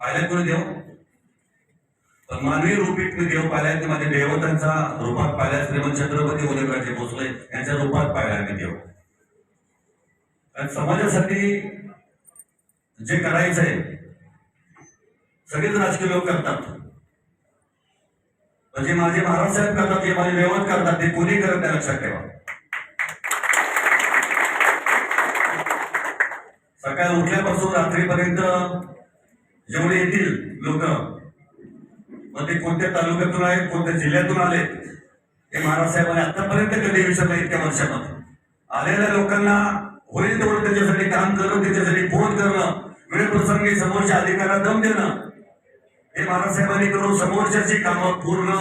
पाहिल्यात कोणी देव? पण मानवी रूपीत मी देव पाहिलाय? ते माझ्या देवतांचा रूपात पाहिला श्रीमंत छत्रपती उदयराजे भोसले यांच्या रूपात पाहिला मी देव. आणि समाजासाठी जे करायचं आहे सगळेच राजकीय लोक करतात. पण जे माझे महाराज साहेब करतात जे माझे देवत करतात ते कोणी करत नाही लक्षात ठेवा. सकाळी उठल्यापासून रात्रीपर्यंत जेवढे येतील लोक. मग ते कोणत्या तालुक्यातून आहेत कोणत्या जिल्ह्यातून आले हे महाराज साहेबांनी आतापर्यंत कधी विचारलं इतक्या वर्षामध्ये आलेल्या लोकांना होईल तेवढं त्याच्यासाठी काम करणं त्याच्यासाठी फोन करणं वेळप्रसंगी समोरच्या अधिकाऱ्याला दम देणं. हे महाराज साहेबांनी करून समोरच्याची कामं पूर्ण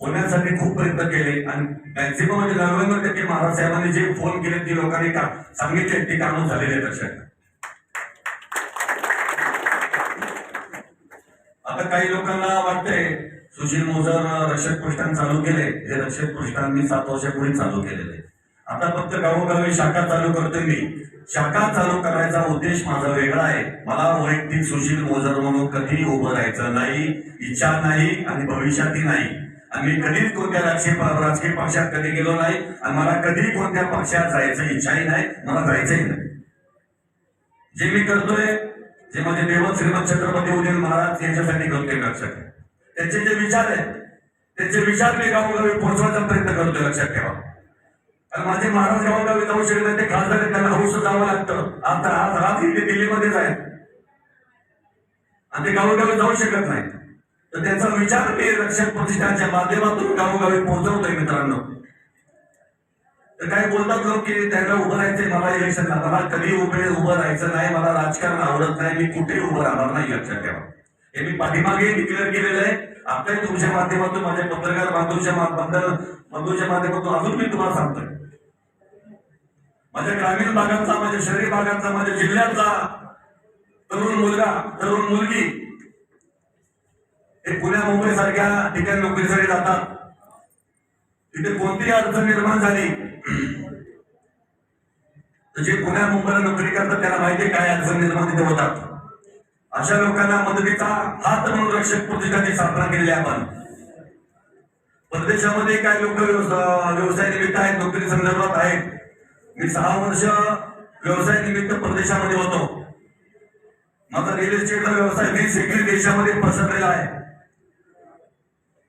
होण्यासाठी खूप प्रयत्न केले आणि मॅक्झिमम म्हणजे नव्याण्णव टक्के महाराज साहेबांनी जे फोन केले ती लोकांनी का सांगितले ते कामं झालेली आहेत लक्षात ठेवा. आता काही लोकांना वाटतंय सुशील मोजर रक्षक पृष्ठान चालू केले. हे रक्षक पृष्ठान मी सात वर्षापूर्वी चालू केलेले. आता फक्त गावोगावी शाखा चालू करतोय मी. शाखा चालू करायचा उद्देश माझा वेगळा आहे. मला वैयक्तिक सुशील मोजर म्हणून कधीही उभं राहायचं नाही इच्छा नाही आणि भविष्यातही नाही. आणि मी कधीच कोणत्या राजकीय राजकीय पक्षात कधी गेलो नाही आणि मला कधी कोणत्या पक्षात जायचं इच्छाही नाही मला जायचंही नाही. जे मी करतोय जे माझे देवत श्रीमंत छत्रपती उदयन महाराज यांच्यासाठी करतोय लक्षात त्यांचे जे विचार आहेत त्यांचे विचार मी गावोगावी पोहोचवायचा प्रयत्न करतोय लक्षात ठेवा. कारण माझे महाराज गावोगावी जाऊ शकत नाही ते खासदार त्यांना हौस जावं लागतं. आता आज आज इथे दिल्लीमध्येच आहेत आणि ते गावोगावी जाऊ शकत नाही तर त्यांचा विचार मी रक्षक प्रतिष्ठानच्या माध्यमातून गावोगावी पोहोचवतोय मित्रांनो. तर काय बोलतात लोक की त्यांना उभं राहायचंय मला इलेक्शनला मला कधी उभे उभं राहायचं नाही मला राजकारण आवडत नाही मी कुठे उभं राहणार नाही लक्षात ठेवा. हे मी पाठीमागे डिक्लेअर केलेलं आहे. आताही तुमच्या माध्यमातून माझ्या पत्रकार बांधूच्या बंधूच्या माध्यमातून अजून मी तुम्हाला सांगतोय. माझ्या ग्रामीण भागाचा माझ्या शहरी भागांचा माझ्या जिल्ह्याचा तरुण मुलगा तरुण मुलगी हे पुण्या मुंबई सारख्या ठिकाणी नोकरीसाठी जातात. तिथे कोणतीही अडचण निर्माण झाली जे पुण्या मुंबईला नोकरी करतात त्याला माहिती आहे काय अडचण निर्माण तिथे होतात. अशा लोकांना मदतीचा हात म्हणून रक्षक प्रतिष्ठानची स्थापना केलेली आपण. परदेशामध्ये काय लोक व्यवसाय निमित्त आहेत नोकरी संदर्भात आहेत. मी सहा वर्ष व्यवसाय निमित्त परदेशामध्ये होतो. माझा रिअल इस्टेटचा व्यवसाय वीस एकरी देशामध्ये पसरलेला आहे.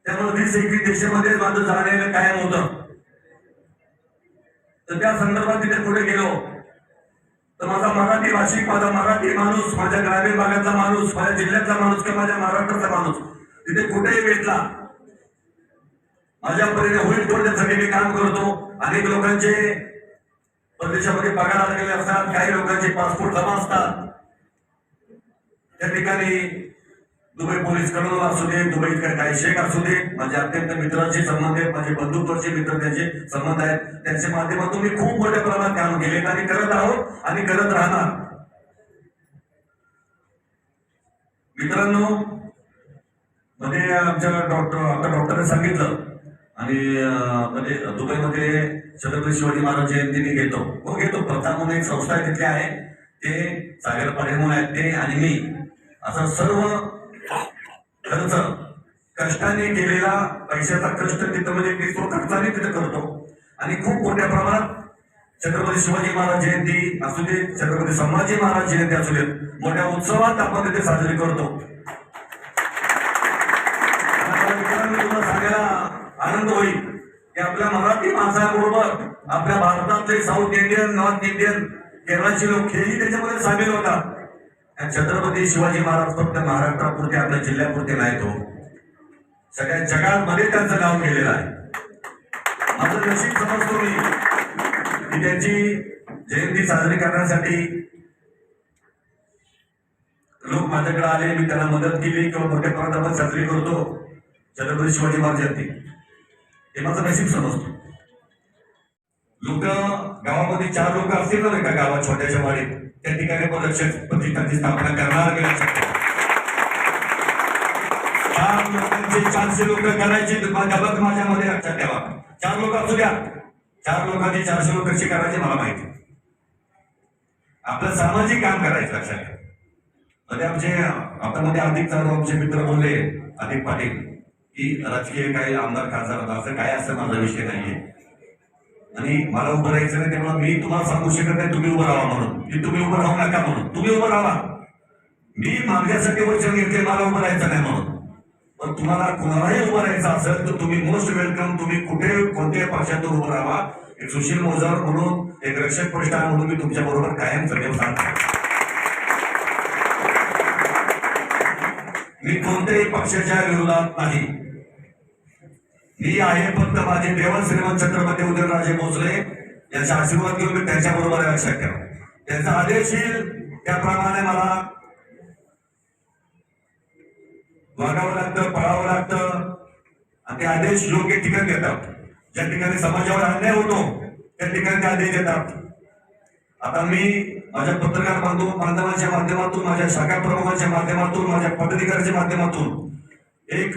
त्यामुळे वीस एकरी देशामध्ये माझं जाणलेलं कायम होतं. तर त्या संदर्भात तिथे पुढे गेलो. तर माझा मराठी भाषिक माझा मराठी माणूस माझ्या ग्रामीण भागातला माणूस माझ्या जिल्ह्यातला माणूस किंवा माझ्या महाराष्ट्राचा माणूस तिथे कुठेही भेटला. माझ्या परीने होईल तेवढं मी काम करतो. अनेक लोकांचे परदेशामध्ये पगार आलेले असतात काही लोकांचे पासपोर्ट जमा असतात. त्या ठिकाणी दुबई पोलीसकडून असू दे दुबईत काही शेख असू दे माझे अत्यंत मित्रांचे संबंध आहेत माझे बंधुत्वाचे मित्र त्यांचे संबंध आहेत. त्यांच्या माध्यमातून मी खूप मोठ्या प्रमाणात काम केले आणि करत आहोत आणि करत राहणार. मित्रांनो मध्ये आमच्या डॉक्टर आता डॉक्टरने सांगितलं आणि म्हणजे दुबईमध्ये छत्रपती शिवाजी महाराज जयंती मी घेतो. हो घेतो. प्रथा म्हणून एक संस्था आहे तिथे आहे. ते सागर पाटील म्हणून आहेत ते आणि मी. असं सर्व खर्च. कष्टाने केलेला पैशाचा कष्ट तिथं म्हणजे मी तो खर्चाने तिथं करतो. आणि खूप मोठ्या प्रमाणात छत्रपती शिवाजी महाराज जयंती असू दे छत्रपती संभाजी महाराज जयंती असू दे मोठ्या उत्सवात आपण तिथे साजरी करतो. आता सांगायला आनंद होईल की आपल्या मराठी माणसाबरोबर आपल्या भारतातले साऊथ इंडियन नॉर्थ इंडियन केरळचे लोक हेही त्याच्यामध्ये सामील होतात. छत्रपती शिवाजी महाराज फक्त महाराष्ट्रापुरते आपल्या जिल्ह्यापुरते नाही तो. सगळ्या जगामध्ये त्यांचं नाव केलेलं आहे. माझं नशीब समजतो मी की त्यांची जयंती साजरी करण्यासाठी लोक माझ्याकडे आले मी त्यांना मदत केली किंवा मोठ्या प्रमाणात आपण साजरी करतो छत्रपती शिवाजी महाराज जयंती. हे माझं नशीब समजतो. लोक गावामध्ये चार लोक असतील ना एका गावात छोट्याशा वाडीत. त्या ठिकाणी पण प्रतिष्ठानची म्हणजे स्थापना करणार चार लोकांचे चारशे लोक करायचे माझ्या माझ्यामध्ये लक्षात ठेवा. चार लोक असू द्या. चार लोकांचे चारशे लोक कशी करायचे मला माहिती. आपलं सामाजिक काम करायचं लक्षात ठेवा. मध्ये आमचे आता मध्ये अधिक चालू आमचे मित्र बोलले अधिक पाटील की राजकीय काही आमदार खासदार असं काय असं माझा विषय नाहीये. आणि मला उभं राहायचं नाही त्यामुळे मी तुम्हाला सांगू शकत नाही तुम्ही उभं राहा म्हणून. की तुम्ही उभं राहू नका म्हणून. तुम्ही उभं राहा. मी माझ्यासाठी वचन घेतले मला उभं राहायचं नाही म्हणून. पण तुम्हाला कुणालाही उभं राहायचं असेल तर तुम्ही मोस्ट वेलकम तुम्ही कुठे कोणत्याही पक्षातून उभं राहा. एक सुशील मोजावर म्हणून एक रक्षक प्रश्न म्हणून मी तुमच्या बरोबर कायम सदैव सांगतो मी कोणत्याही पक्षाच्या विरोधात नाही. ही आहे फक्त माझे देव श्रीमंत छत्रपती उदयनराजे भोसले. यांचा आशीर्वाद घेऊन मी त्यांच्याबरोबर लक्षात ठेवा त्यांचा आदेश येईल त्याप्रमाणे मला वागावं लागतं पळावं लागतं. आणि ते आदेश योग्य ठिकाणी देतात. ज्या ठिकाणी समाजावर अन्याय होतो त्या ठिकाणी ते आदेश देतात. आता मी माझ्या पत्रकार बांधव बांधवांच्या माध्यमातून माझ्या शाखा प्रमुखांच्या माध्यमातून माझ्या पदाधिकाऱ्याच्या माध्यमातून एक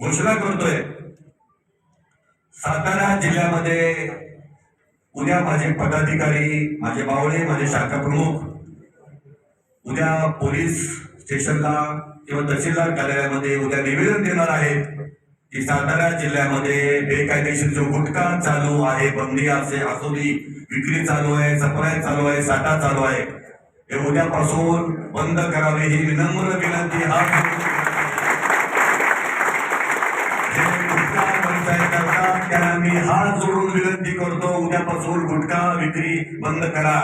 घोषणा करतोय सातारा जिल्ह्यामध्ये उद्या माझे पदाधिकारी माझे मावळे माझे शाखा प्रमुख उद्या पोलीस स्टेशनला किंवा तहसीलदार कार्यालयामध्ये उद्या निवेदन देणार आहेत की सातारा जिल्ह्यामध्ये बेकायदेशीर जो गुटखा चालू आहे बंदी असे असोली विक्री चालू आहे सप्लाय चालू आहे साठा चालू आहे. हे उद्यापासून बंद करावे ही विनम्र विनंती. हा मी हात जोडून विनंती करतो उद्यापासून गुटखा विक्री बंद करा.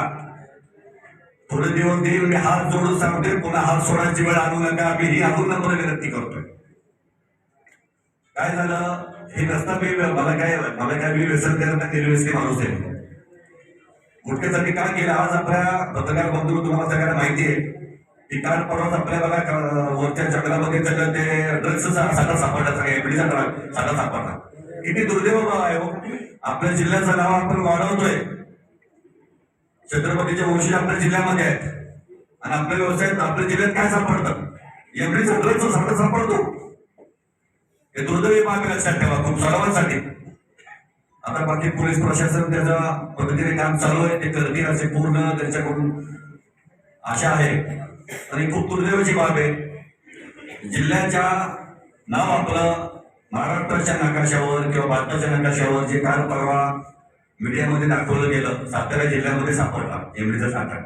थोडे दिवस देईल मी हात जोडून सांगतोय पुन्हा हात सोडायची वेळ आणू नका मी ही अजून नंबर विनंती करतोय. काय झालं? हे नसता मी मला काय मला काय मी व्यसन करता निर्व्यसनी माणूस आहे. गुटख्यासाठी काय केलं? आज आपल्या पत्रकार बंधू तुम्हाला सगळ्यांना माहिती आहे. की काल परवाच आपल्या बघा वरच्या जंगलामध्ये सगळं ते ड्रग्सचा साठा सापडला सगळ्या एपडीचा साठा सापडला. किती दुर्दैव आहे हो. आपल्या जिल्ह्याचं नाव आपण वाढवतोय. छत्रपतीच्या वंशी आपल्या जिल्ह्यामध्ये आहेत. आणि आपल्या व्यवसायात आपल्या जिल्ह्यात काय सापडतं? एवढी सगळंच सगळं सापडतो. हे दुर्दैवी बाब लक्षात ठेवा खूप सर्वांसाठी. आता बाकी पोलीस प्रशासन त्याच्या पद्धतीने काम चालू आहे. ते करतील असे पूर्ण त्यांच्याकडून आशा आहे. आणि खूप दुर्दैवाची बाब आहे. जिल्ह्याच्या नाव आपलं महाराष्ट्राच्या नकाशावर किंवा भारताच्या नकाशावर जे काल परवा मीडियामध्ये दाखवलं गेलं सातारा जिल्ह्यामध्ये सापडला एमडीचा साठा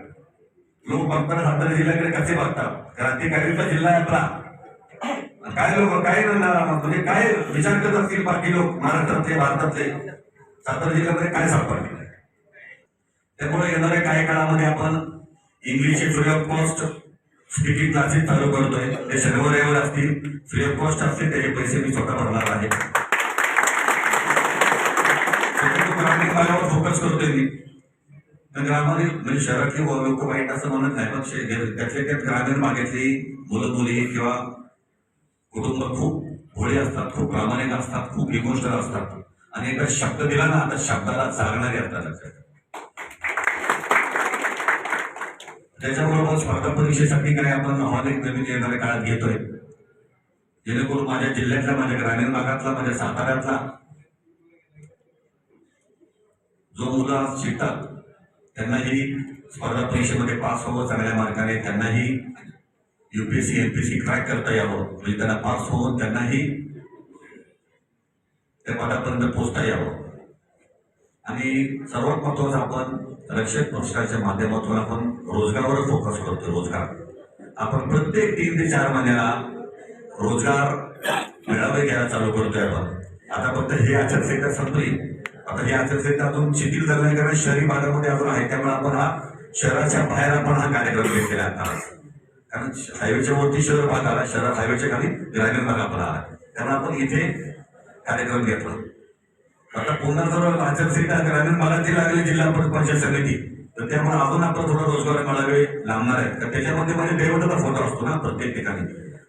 लोक बघताना सातारा जिल्ह्याकडे कसे बघतात? क्रांतिकारीचा जिल्हा आहे आपला. काय लोक काय म्हणजे काय विचार करत असतील बाकी लोक महाराष्ट्रातले भारतातले? सातारा जिल्ह्यामध्ये काय सापडले? त्यामुळे येणाऱ्या काही काळामध्ये आपण English free of cost speaking classes चालू करतोय. ते शनिवार रविवार असतील. फ्री ऑफ कॉस्ट असतील त्याचे पैसे मी स्वतः भरणार आहे. ग्रामीण फोकस करतोय मी. तर ग्रामीण म्हणजे शहरातली लोक वाईट असं म्हणत नाही पण शे- त्यातल्या त्यात ग्रामीण भागातली मुलं मुली किंवा कुटुंब खूप भोळे असतात खूप प्रामाणिक असतात खूप इमोशनल असतात. आणि एकदा शब्द दिला ना आता शब्दाला चालणारे असतात लक्षात. त्याच्याबरोबर स्पर्धा परीक्षेसाठी काय आपण ऑनलाईन नवीन येणाऱ्या काळात घेतोय? जेणेकरून माझ्या जिल्ह्यातला माझ्या ग्रामीण भागातला माझ्या साताऱ्यातला जो मुलं आज शिकतात त्यांनाही स्पर्धा परीक्षेमध्ये पास व्हावं चांगल्या मार्गाने त्यांनाही युपीएससी एमपीएससी क्रॅक करता यावं. म्हणजे त्यांना पास होऊन त्यांनाही त्या पदापर्यंत पोहोचता यावं. आणि सर्वात महत्वाचं आपण रक्षक पुरस्काराच्या माध्यमातून आपण रोजगारावर फोकस करतो रोजगार. आपण प्रत्येक तीन ते चार महिन्याला रोजगार मेळावे घ्यायला चालू करतोय आपण. आता फक्त हे आचारसंहिता संपली. आता ही आचारसंहिता अजून शिथिल झाली नाही कारण शहरी भागामध्ये अजून आहे. त्यामुळे आपण हा शहराच्या बाहेर आपण हा कार्यक्रम घेतलेला आता. कारण हायवेच्या वरती शहर भाग आला शहरात हायवेच्या खाली ग्रामीण भाग आपण आला. त्यामुळे आपण इथे कार्यक्रम घेतला. आता पुन्हा जर आचारसंहिता ग्रामीण भागातील लागली जिल्हा पंचायत समिती. तर त्यामुळे अजून आपण थोडा रोजगार मेळावे लागणार आहे तर त्याच्यामध्ये माझ्या दैवताचा फोटो असतो ना प्रत्येक ठिकाणी.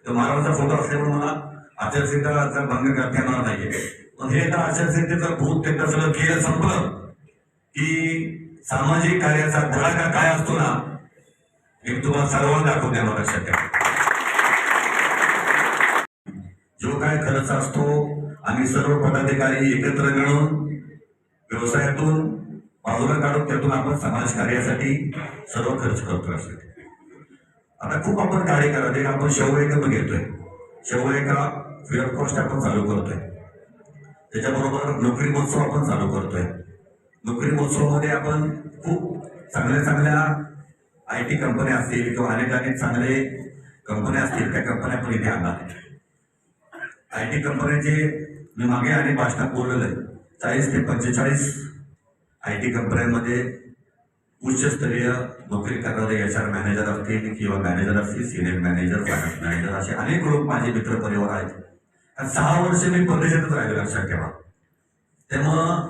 तर महाराजांचा फोटो असल्यामुळे मला आचारसंहिताचा भंग करता येणार नाहीये. पण हे तर आचारसंहितेचं भूत त्याचं सगळं केलं संपलं. की सामाजिक कार्याचा धडाका काय असतो ना हे तुम्हाला सर्वांना दाखवून देणार लक्षात जो काय खर्च असतो आम्ही सर्व पदाधिकारी एकत्र मिळून व्यवसायातून बाजूला काढून त्यातून आपण समाज कार्यासाठी सर्व खर्च करतो असे. आता खूप आपण कार्य करत एक आपण शेवळे पण घेतोय. शेवळे एका फ्री ऑफ कॉस्ट आपण चालू करतोय. त्याच्याबरोबर नोकरी महोत्सव आपण चालू करतोय. नोकरी महोत्सवामध्ये आपण खूप चांगल्या चांगल्या आय टी कंपन्या असतील किंवा अनेक अनेक चांगले कंपन्या असतील त्या कंपन्या पण इथे आणणार आय टी कंपन्याचे मी मागे अनेक भाषणात बोललेलं आहे चाळीस ते पंचेचाळीस आय टी कंपन्यांमध्ये उच्चस्तरीय नोकरी करणारे एच आर मॅनेजर असतील किंवा मॅनेजर असतील सिनियर मॅनेजर फायनान्स मॅनेजर असे अनेक लोक माझे मित्र परिवार आहेत. आणि सहा वर्ष मी परदेशातच राहिलो लक्षात ठेवा. तेव्हा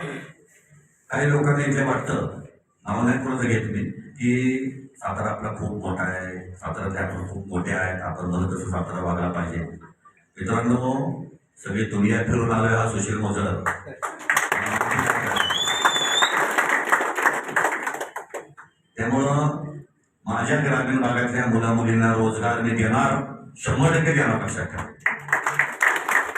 काही लोकांना इथे वाटतं नाव नाही कोणाचं घेत मी की सातारा आपला खूप मोठा आहे सातारा आपण खूप मोठे आहेत आपण म्हणत तसं सातारा वागला पाहिजे. मित्रांनो सगळी दुनिया फिरून आलोय हा सुशील मोजर. त्यामुळं माझ्या ग्रामीण भागातल्या मुला मुलींना रोजगार मी देणार शंभर टक्के देणार पक्षात.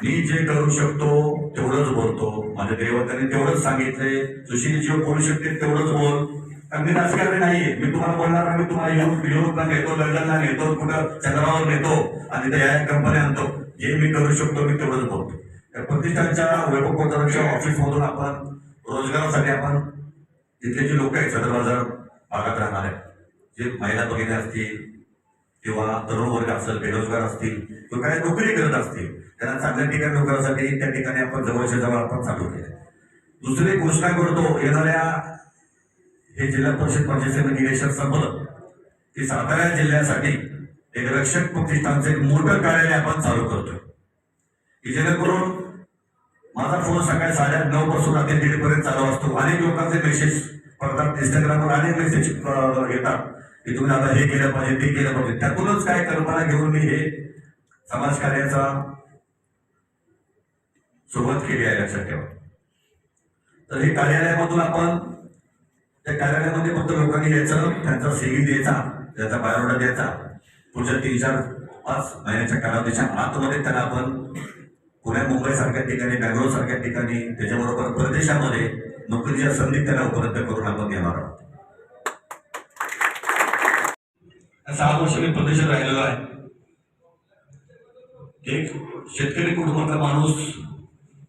मी जे करू शकतो तेवढंच बोलतो. माझ्या देवताने तेवढंच सांगितलंय. सुशील जीव बोलू शकते तेवढंच बोल. कारण मी राजकारणी नाहीये. मी तुम्हाला बोलणार नाही. मी तुम्हाला युरोप युरोपला नेतो लंडनला नेतो कुठं चंद्रावर नेतो. आणि त्या कंपन्या आणतो जे मी करू शकतो मी तेवढंच करतो त्या प्रतिष्ठानच्या वैभव कोतरांच्या ऑफिस आपण रोजगारासाठी आपण तिथले जे लोक आहेत सदर बाजार भागात राहणारे जे महिला भगिनी असतील किंवा तरुण वर्ग असेल बेरोजगार असतील किंवा काही नोकरी करत असतील त्यांना चांगल्या ठिकाणी नोकरीसाठी त्या ठिकाणी आपण जवळच्या जवळ आपण चालू केले दुसरी एक घोषणा करतो येणाऱ्या हे जिल्हा परिषद पंचायत समिती इलेक्शन संपलं की सातारा जिल्ह्यासाठी एक रक्षक प्रतिष्ठानचं एक मोठं कार्यालय आपण चालू करतोय. की जेणेकरून माझा फोन सकाळी साडे नऊ पासून रात्री दीड पर्यंत चालू असतो. अनेक लोकांचे मेसेज पडतात. इंस्टाग्रामवर अनेक मेसेज येतात. की तुम्ही आता हे केलं पाहिजे ते केलं पाहिजे. त्यातूनच काय कल्पना घेऊन मी हे समाजकार्याचा सुरुवात केली आहे लक्षात ठेवा. तर हे कार्यालयामधून आपण त्या कार्यालयामध्ये फक्त लोकांनी यायचं त्यांचा सीव्ही द्यायचा त्याचा बायोडाटा द्यायचा पुढच्या तीन चार पाच महिन्याच्या कालावधीच्या आतमध्ये त्याला आपण पुण्या मुंबई सारख्या ठिकाणी बँगलोर सारख्या ठिकाणी त्याच्याबरोबर प्रदेशामध्ये नोकरीच्या संधी त्याला उपलब्ध करून आपण घेणार आहोत. सहा वर्ष मी प्रदेशात राहिलेलो आहे. एक शेतकरी कुटुंबातला माणूस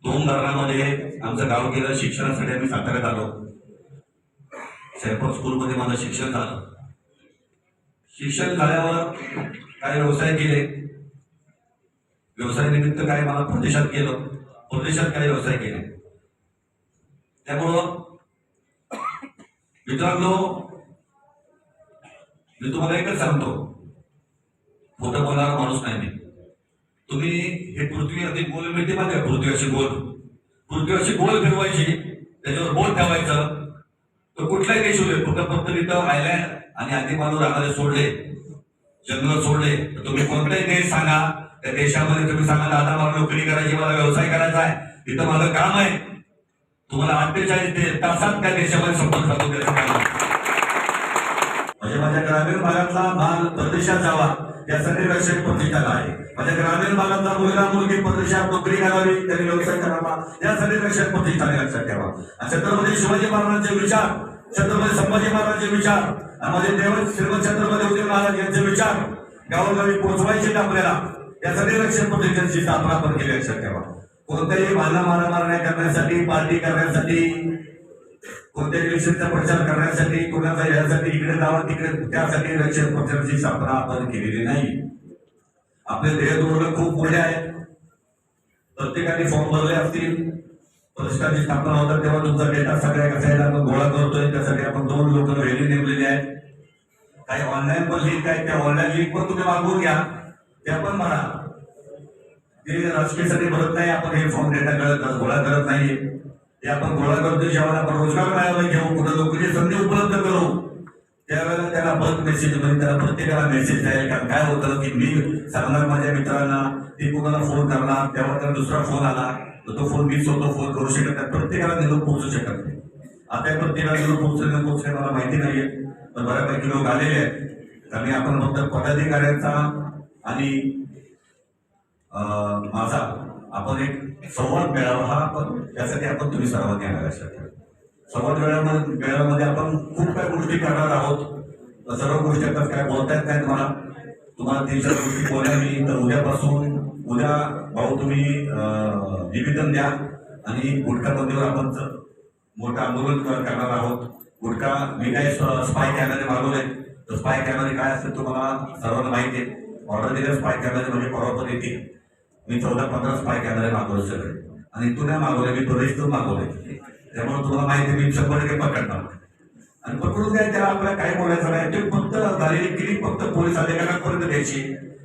दोन धरणामध्ये आमचं गाव गेलं शिक्षणासाठी आम्ही साताऱ्यात आलो. सेरपॉट स्कूलमध्ये माझं शिक्षण झालं. शिक्षण झाल्यावर काही व्यवसाय केले. व्यवसाय निमित्त काय मला परदेशात गेलं. परदेशात काही व्यवसाय केले. त्यामुळं मित्रांनो मी तुम्हाला एकच सांगतो. खोटं बोलणारा माणूस नाही मी. तुम्ही हे पृथ्वी अशी गोल मिळते माहिती पृथ्वी अशी गोल. पृथ्वी अशी गोल फिरवायची त्याच्यावर बोल ठेवायचं तर कुठलाही देश होते फक्त फक्त तिथं आयलँड आणि आदिमानव राहणारे सोडले. जंगल सोडले. तर तुम्ही कोणताही देश सांगा. त्या देशामध्ये तुम्ही सांगा दादा मला नोकरी करायची मला व्यवसाय करायचा आहे. तिथं माझं काम आहे. तुम्हाला अठ्ठेचाळीस ते तासात त्या देशामध्ये संपर्क साधून द्यायचं म्हणजे माझ्या ग्रामीण भागातला माल परदेशात जावा यासाठी रक्षक प्रतिष्ठान आहे. माझ्या ग्रामीण भागातला मुलगा मुलगी परदेशात नोकरी करावी त्यांनी व्यवसाय करावा. यासाठी रक्षक प्रतिष्ठान आहे, लक्षात ठेवा. आणि छत्रपती शिवाजी महाराजांचे विचार छत्रपती संभाजी महाराजांचे विचार आणि माझे देव श्रीमंत छत्रपती उदय महाराज यांचे विचार गावोगावी पोहोचवायचे आपल्याला? आपल्याला सगळ्या रक्षण प्रतिष्ठानची स्थापना आपण केली लक्षात ठेवा. कोणत्याही भाला मारामार नाही करण्यासाठी पार्टी करण्यासाठी कोणत्याही विषयाचा प्रचार करण्यासाठी कोणाचा यासाठी इकडे जावा तिकडे त्यासाठी रक्षण पक्षाची स्थापना आपण केलेली नाही. आपले ध्येय धोरण खूप मोठे आहेत प्रत्येकाने फॉर्म भरले असतील. प्रतिष्ठानची स्थापना होतात तेव्हा तुमचा डेटा सगळ्या कसायला आपण गोळा करतोय त्यासाठी आपण दोन लोक रेडी नेमलेले आहेत. काही ऑनलाईन पण लिंक आहेत त्या ऑनलाईन लिंक पण तुम्ही मागवून घ्या. त्या पण म्हणा. ते राजकीयसाठी भरत नाही आपण हे फॉर्म डेटा करत गोळा करत नाही ते आपण गोळा करतो जेव्हा आपण रोजगार मेळावा घेऊ कुठं नोकरीची संधी उपलब्ध करू त्यावेळेला त्याला बंद मेसेज म्हणजे त्याला प्रत्येकाला मेसेज जाईल कारण काय होतं की मी सांगणार माझ्या मित्रांना ते कोणाला फोन करणार तेव्हा त्याला दुसरा फोन आला. तर तो फोन मी स्वतः फोन करू शकत नाही. प्रत्येकाला निरोप पोहोचू शकत नाही. आता प्रत्येकाला निरोप पोहोचले न पोहोचले मला माहिती नाहीये. पण बऱ्यापैकी लोक आलेले आहेत. कारण आपण फक्त पदाधिकाऱ्यांचा आणि माझा आपण एक संवाद मेळावा हा आपण त्यासाठी आपण तुम्ही सर्वांनी आला लक्षात संवाद वेळामध्ये मेळाव्यामध्ये आपण खूप काही गोष्टी करणार आहोत. सर्व गोष्टी आता काय बोलता येत नाहीत मला तुम्हाला तीन चार गोष्टी बोलल्या मी तर उद्यापासून उद्या भाऊ तुम्ही निवेदन द्या आणि गुटखा बंदीवर आपण मोठं आंदोलन कर- करणार आहोत. गुटखा मी काही स्पाय कॅमेरे मागवले तर स्पाय कॅमेरे काय असेल तुम्हाला सर्वांना माहिती आहे. ऑर्डर दिल्या स्पाय कॅमेरे म्हणजे परवा पण येतील. मी चौदा पंधरा स्पाय कॅमेरे मागवले सगळे. आणि तू नाही मागवले मी प्रदेशतून मागवले त्यामुळे तुम्हाला माहिती आहे, मी शंभर टक्के पकडणार. आणि पकडून काय त्याला आपल्याला काय बोलायचं नाही ते फक्त झालेली क्लिप फक्त पोलीस अधिकाऱ्यांपर्यंत द्यायची.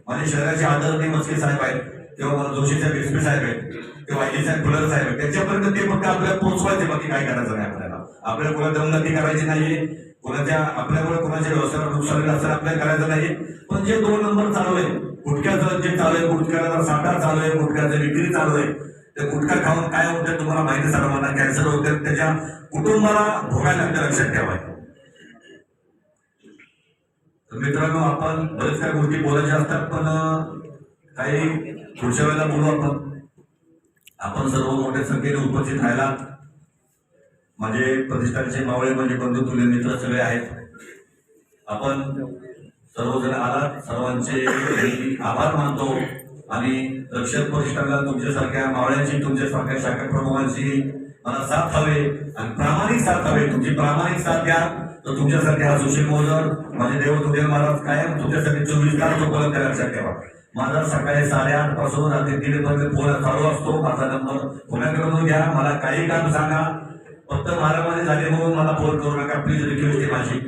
माझ्या शहराचे आदरणीय मस्के साहेब आहेत किंवा मला जोशी साहेब साहेब आहेत किंवा वाहिनी साहेब फुलर साहेब आहेत त्याच्यापर्यंत ते फक्त आपल्याला पोहोचवायचे बाकी काय करायचं नाही आपल्याला. आपल्याला कोणा दमनती करायची नाहीये. कोणाच्या आपल्यामुळे कोणाच्या व्यवसायावर नुकसान होईल असं आपल्याला करायचं नाही पण जे दोन नंबर चालू आहे गुटख्याचं जे चालू आहे गुटख्याला साठा चालू आहे गुटख्याचं विक्री चालू आहे ते गुटखा खाऊन काय होतं तुम्हाला माहिती सर्वांना कॅन्सर होते त्याच्या कुटुंबाला भोगायला लागतं लक्षात ठेवायचं. मित्रांनो आपण बरेच काही गोष्टी बोलायच्या असतात पण काही पुढच्या वेळेला बोलू आपण. आपण सर्व मोठ्या संख्येने उपस्थित राहिला. माझे प्रतिष्ठानचे मावळे म्हणजे बंधू तुले मित्र सगळे आहेत. आपण सर्वजण आलात. सर्वांचे आभार मानतो आणि रक्षक प्रतिष्ठानला तुमच्यासारख्या मावळ्यांची तुमच्यासारख्या शाखा प्रमुखांची मला साथ हवे आणि प्रामाणिक साथ हवे. तुमची प्रामाणिक साथ द्या. तर तुमच्यासाठी हा सुशील मोजर माझे देव तुझे महाराज कायम तुमच्यासाठी चोवीस तास उपलब्ध लक्षात ठेवा माझा सकाळी साडेआठपासून रात्री दीड पर्यंत फोन चालू असतो. माझा नंबर कोणाकडून घ्या मला काही काम सांगा. फक्त मारामारी झाले म्हणून मला फोन करू नका. प्लीज रिक्वेस्ट आहे माझी.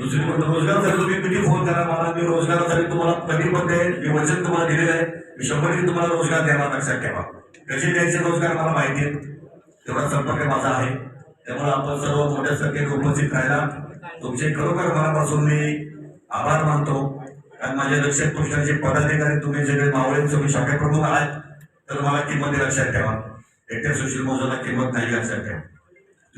दुसरी गोष्ट रोजगारासाठी तुम्ही किती फोन करा? मला मी रोजगारासाठी तुम्हाला कधी पण देईल मी वचन तुम्हाला दिलेलं आहे. मी शंभर तुम्हाला रोजगार द्यावा लक्षात ठेवा कसे द्यायचे रोजगार? मला माहिती आहे. तेवढा संपर्क माझा आहे. त्यामुळे आपण सर्व मोठ्या संख्येने उपस्थित राहिला तुमचे खरोखर मनापासून मी आभार मानतो. कारण माझ्या लक्षात पक्षाचे पदाधिकारी तुम्ही सगळे मावळे तुम्ही शाखा प्रमुख आहात. तर मला किंमत लक्षात ठेवा. एकट्या सुशील मोजाला किंमत नाही लक्षात ठेवा.